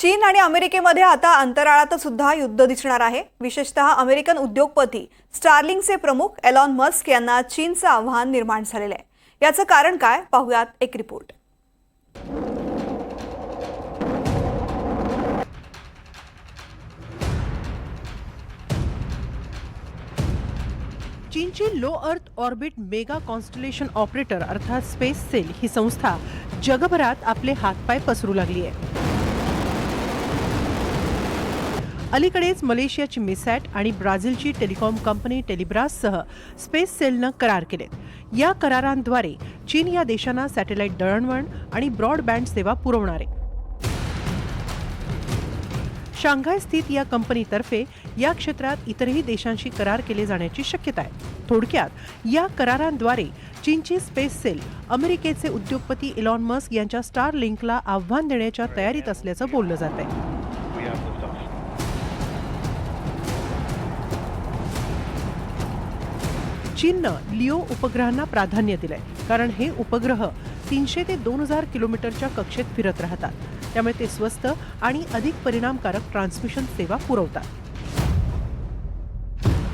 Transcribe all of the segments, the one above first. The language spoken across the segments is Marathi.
चीन आणि अमेरिकेमध्ये आता अंतराळात सुद्धा युद्ध दिसणार आहे. विशेषतः अमेरिकन उद्योगपती स्टार्लिंगचे प्रमुख एलॉन मस्क यांना चीनचं आव्हान निर्माण झालेलं आहे. याचं कारण काय? पाहूयात एक रिपोर्ट. चीनची low earth orbit mega constellation operator अर्थात स्पेस सेल ही संस्था जगभरात आपले हातपाय पसरू लागली आहे. अलीकडेच मलेशियाची मिसॅट आणि ब्राझीलची टेलिकॉम कंपनी टेलिब्राससह स्पेस सेलनं करार केलेत. या करारांद्वारे चीन या देशांना सॅटेलाइट दळणवळण आणि ब्रॉडबँड सेवा पुरवणार. आहे शांघाय स्थित या कंपनीतर्फे या क्षेत्रात इतरही देशांशी करार केले जाण्याची शक्यता आहे. थोडक्यात या करारांद्वारे चीनची स्पेस सेल अमेरिकेचे उद्योगपती इलॉन मस्क यांच्या स्टार लिंकला आव्हान देण्याच्या तयारीत असल्याचं बोललं जात आहे चीननं लिओ उपग्रहांना प्राधान्य दिलंय. कारण हे उपग्रह तीनशे ते दोन हजार किलोमीटरच्या कक्षेत फिरत राहतात. त्यामुळे ते स्वस्त आणि अधिक परिणामकारक ट्रान्समिशन सेवा पुरवतात.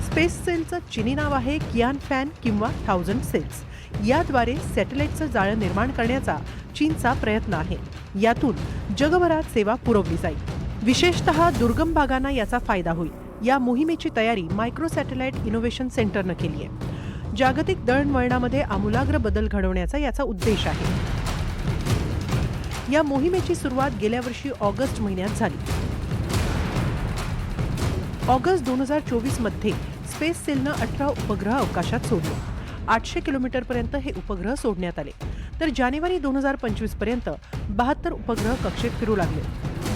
स्पेस सेलचं चिनी नाव आहे कियान फॅन किंवा थाउजंड सेल्स. याद्वारे सॅटेलाइटचं जाळं निर्माण करण्याचा चीनचा प्रयत्न आहे. यातून जगभरात सेवा पुरवली जाईल. विशेषतः दुर्गम भागांना याचा फायदा होईल. या मोहिमेची तयारी मायक्रो सॅटेलाइट इनोव्हेशन सेंटरनं केली आहे. जागतिक दळणवळणामध्ये आमूलाग्र बदल घडवण्याचा याचा उद्देश आहे. या मोहिमेची सुरुवात गेल्या वर्षी ऑगस्ट महिन्यात झाली. ऑगस्ट दोन हजार चोवीसमध्ये स्पेस सेलनं अठरा उपग्रह अवकाशात सोडले. आठशे किलोमीटरपर्यंत हे उपग्रह सोडण्यात आले. तर जानेवारी दोन हजार पंचवीसपर्यंत बहात्तर उपग्रह कक्षेत फिरू लागले.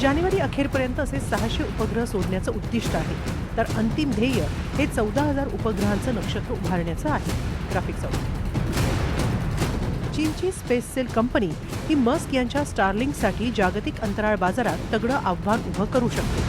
जानेवारी अखेरपर्यंत असे सहाशे उपग्रह सोडण्याचं उद्दिष्ट आहे. तर अंतिम ध्येय हे चौदा हजार उपग्रहांचं नक्षत्र उभारण्याचं आहे. ग्राफिक चीनची स्पेस सेल कंपनी ही मस्क यांच्या स्टारलिंकसाठी जागतिक अंतराळ बाजारात तगडं आव्हान उभं करू शकते.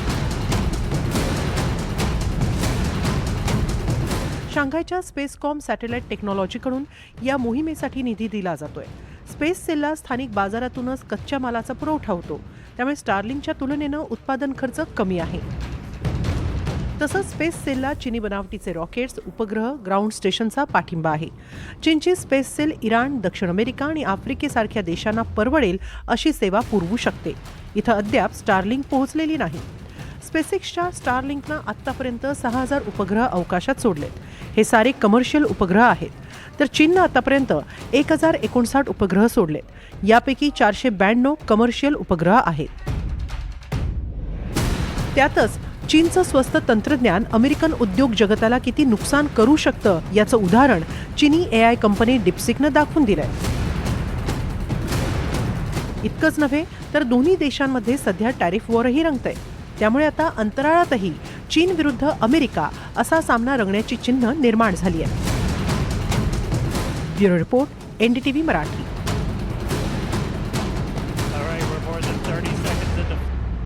शांघायच्या स्पेसकॉम सॅटेलाइट टेक्नॉलॉजीकडून या मोहिमेसाठी निधी दिला जातोय. स्पेस सेलला स्थानिक बाजारातूनच कच्च्या मालाचा पुरवठा होतो. त्यामुळे स्टारलिंगच्या तुलनेनं उत्पादन खर्च कमी आहे. तसंच स्पेस सेलला चिनी बनावटीचे रॉकेट्स उपग्रह ग्राउंड स्टेशनचा पाठिंबा आहे. चीनची स्पेस सेल इराण दक्षिण अमेरिका आणि आफ्रिकेसारख्या देशांना परवडेल अशी सेवा पुरवू शकते. इथं अद्याप स्टारलिंक पोहोचलेली नाही. स्पेसिक्सच्या स्टारलिंकनं आत्तापर्यंत सहा हजार उपग्रह अवकाशात सोडलेत. हे सारे कमर्शियल उपग्रह आहेत. तर चीननं आतापर्यंत एक हजार एकोणसाठ उपग्रह सोडलेत. यापैकी चारशे ब्याण्णव कमर्शियल उपग्रह आहेत. त्यातच चीनचं स्वस्त तंत्रज्ञान अमेरिकन उद्योग जगताला किती नुकसान करू शकतं याचं उदाहरण चिनी ए आय कंपनी डिप्सिकनं दाखवून दिलंय. इतकंच नव्हे तर दोन्ही देशांमध्ये सध्या टॅरिफ वॉरही रंगतंय. त्यामुळे आता अंतराळातही चीन विरुद्ध अमेरिका असा सामना रंगण्याची चिन्ह निर्माण झाली आहे. Bureau report NDTV Marathi.